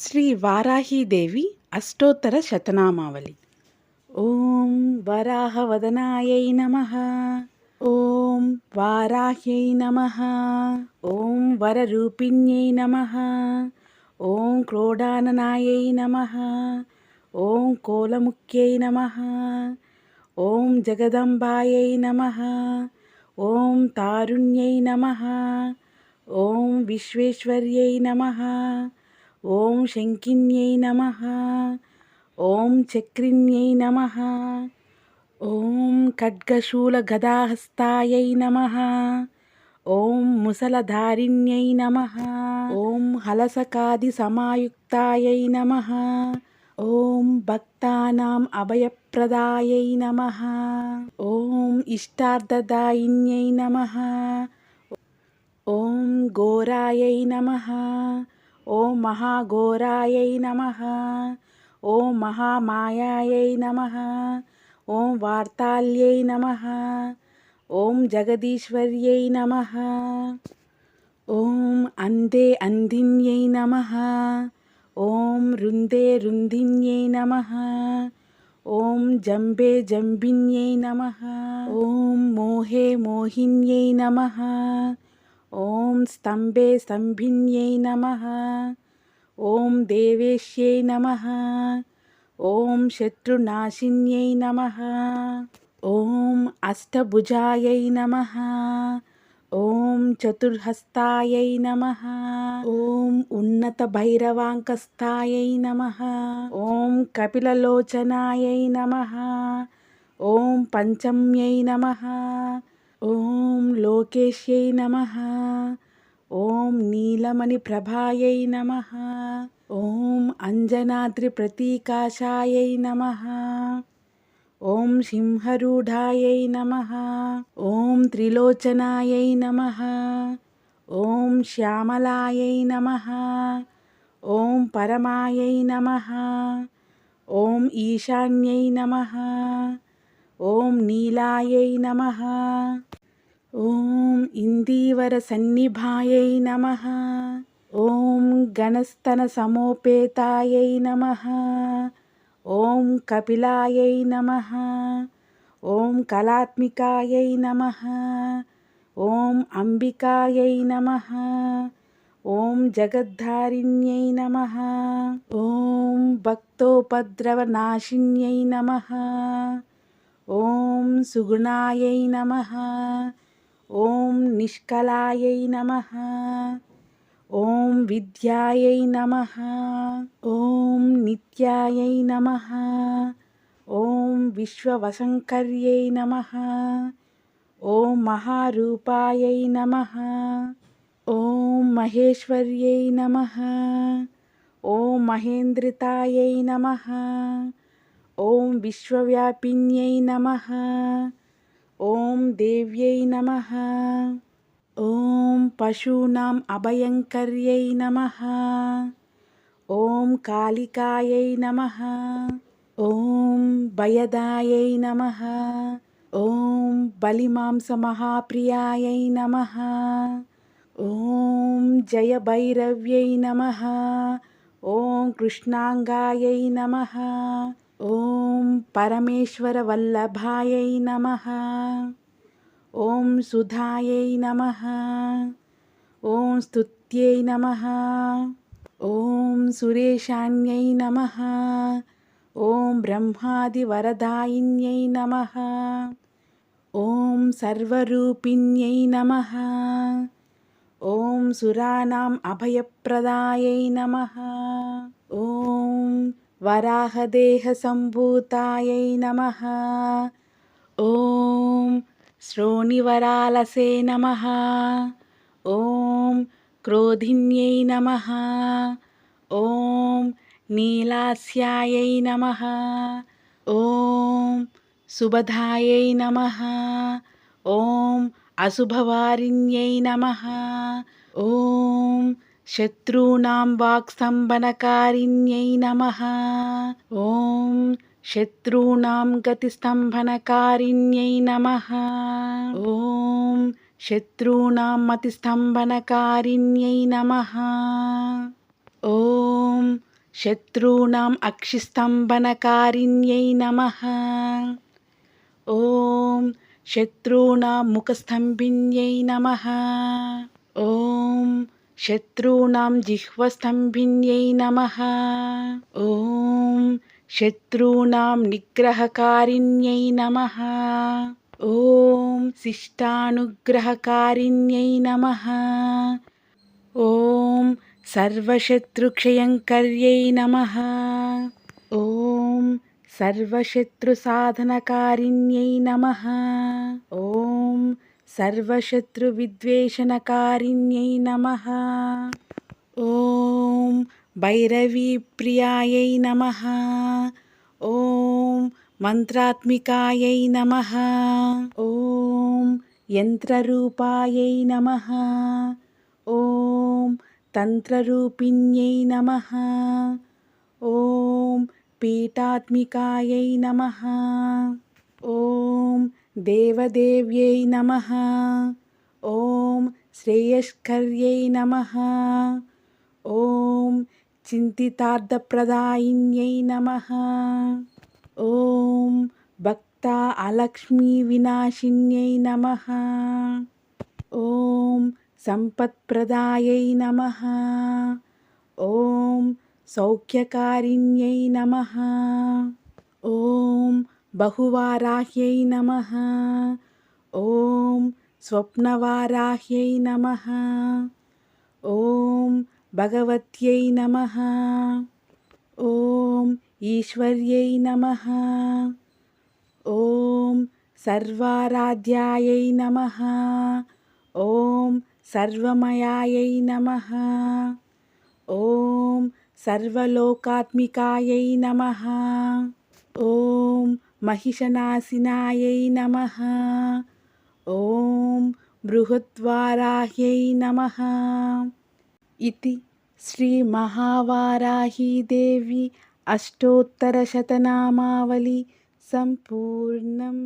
శ్రీ వారాహీదేవి అష్టోత్తర శతనామావళి. ఓం వరాహవదనాయై నమ. ఓం వారాహ్యై నమ. ఓం వరరూపిణ్యై నమ. ఓం క్రోడాననాయై నమ. ఓం కోలముఖ్యై నమ. ఓం జగదంబాయై నమ. ఓం తారుణ్యై నమ. ఓం విశ్వేశ్వర్యై నమ. ఓం శంకిన్యై నమ. ఓం చక్రిన్యై నమ. ఓం ఖడ్గశూల గదాహస్తాయై నమ. ఓం ముసలధారిణ్యై నమ. ఓం హలసకాది సమాయుక్తాయై నమ. ఓం భక్తానాం అభయప్రదాయై నమ. ఓం ఇష్టార్థదాయిన్యై నమ. ఓం ఘోరాయై నమ. ओम महाघोराय नम। ओं महामायाय नम। ओं वार्ताल्य नम। ओं जगदीश्वर नम। ओं अंधे अन्धिन्यै नम। ओं रुंदे रुन्धिन्यै नम। ओं जंबे जम्बिन्यै नम। ओं मोहे मोहिन्यै नमः। ఓం స్తంభే స్తంభిన్యై నమ ఓం దేవేశ్యై నమ ఓం శత్రునాశిన్యై నమ ఓం అష్టభుజాయై నమ ఓం చతుర్హస్తాయై నమ ఓం ఉన్నత భైరవాంకస్థాయై నమ ఓం కపిలలోచనాయై నమ ఓం పంచమ్యై నమ ॐ लोकेश्यै नमः। ॐ नीलमणिप्रभायै नमः। ॐ अञ्जनाद्रिप्रतीकाशायै नमः। ॐ सिंहरूढायै नमः। ॐ त्रिलोचनायै नमः। ॐ श्यामलायै नमः। ॐ परमायै नमः। ॐ ईशान्यै नमः। ॐ नीलायै नमः। ॐ इन्दीवरसन्निभायै नमः। ॐ गणस्तनसमोपेतायै नमः। ॐ कपिलायै नमः। ॐ कलात्मिकायै नमः। ॐ अम्बिकायै नमः। ॐ जगद्धारिण्यै नमः। ॐ भक्तोपद्रवनाशिन्यै नमः। ఓం భక్తోపద్రవనాశిన్యై నమ ఓం సుగుణాయై నమ. ఓం నిష్కలాయై నమ. ఓం విద్యాయై నమ. ఓం నిత్యాయై నమ. ఓం విశ్వవశంకర్యై నమ. ఓం మహారూపాయై నమ. ఓం మహేశ్వర్యై నమ. ఓం మహేంద్రితాయై నమ. ॐ विश्वव्यापिन्यै नमः। ॐ देव्यै नमः। ॐ पशूनाम् अभयङ्कर्यै नमः। ॐ कालिकायै नमः। ॐ भयदायै नमः। ॐ बलिमांसमहाप्रियायै नमः। ॐ जयभैरव्यै नमः। ॐ कृष्णाङ्गायै नमः। ॐ परमेश्वरवल्लभायै नमः। ॐ सुधायै नमः। ॐ स्तुत्यै नमः। ॐ सुरेशा्यै नमः। ॐ ब्रह्मादिवरदायिन्यै नमः। ॐ सर्वरूपिण्यै नमः। ॐ सुराणाम् अभयप्रदायै नमः। ॐ వరాహదేహసంభూతాయై నమ. ఓం శ్రోణివరాలసే నమ. ఓం క్రోధిన్యై నమ. ఓం నీలాస్యాయై నమ. ఓం శుభధాయై నమ. ఓం అశుభవారిణ్యై నమ. ఓం శత్రూణాం వాక్స్తంభనకారిణ్యై నమ. ఓం శత్రూణాం గతిస్తంభనకారిణ్యై నమ. ఓం శత్రూణాం మతిస్తంభనకారిణ్యై నమ. ఓం శత్రూణాం అక్షిస్తంభనకారిణ్యై నమ. ఓం శత్రూణాం ముఖస్తంభిన్యై నమ. ఓం శత్రూణం జిహ్వస్తంభిన్యై నమ. ఓం శత్రూణం నిగ్రహకారిణ్యై నమ. ఓం శిష్టానుగ్రహకారిణ్యై నమ. ఓం సర్వశత్రుక్షయంకర్యై నమ. ఓం సర్వశత్రుసాధనకారిణ్యై నమ. ఓం सर्वशत्रुविद्वेषणकारिण्यै नमः। ॐ भैरवीप्रियायै नमः। ॐ मन्त्रात्मिकायै नमः। ॐ यन्त्ररूपायै नमः। ॐ तन्त्ररूपिण्यै नमः। ॐ पीठात्मिकायै नमः। ॐ देवदेव्यै नमः। ॐ श्रेयस्कर्यै नमः। ॐ चिन्तितार्थप्रदायिन्यै नमः। ॐ भक्ता अलक्ष्मीविनाशिन्यै नमः। ॐ सम्पत्प्रदायै नमः। ॐ सौख्यकारिण्यै नमः। ॐ बहुवाराह्य नम। ॐ स्वप्नवाराह्य नम। ॐ भगवत नम। ॐ ईश्वर्य नम। ॐ सर्वाराध्याय नम। ॐ सर्वमयाय नम। ॐ सर्वोकात्मकाय नम। ॐ ఓం महिषनाशिनायै नमः ॐ बृहद्वाराह्यै नमः इति श्रीमहावाराहीदेवी अष्टोत्तरशतनामावली सम्पूर्णम्